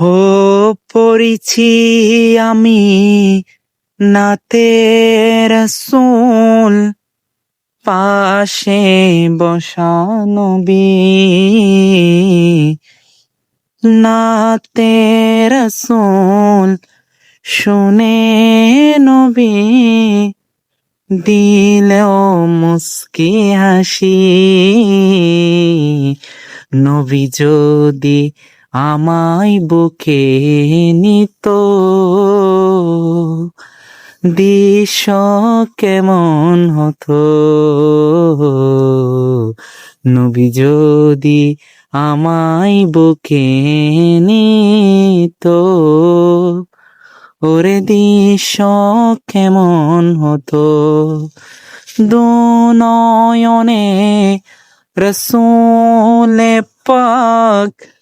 হো, পড়েছি আমি নাতে রসুল। পাশে বসানো বি নাতে রসুল, শুনে নবী। দিলেও মুস্কি হাসি। নবী যদি আমায় বুকে নিত। দিশ কেমন হতো? নবী যদি আমায় বুকে নিত, ওরে দিশ কেমন হতো? দু নয়নে রসুলে পাক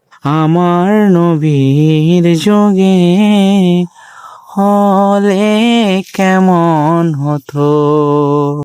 আমার নবীর যোগে হলে কেমন হতো?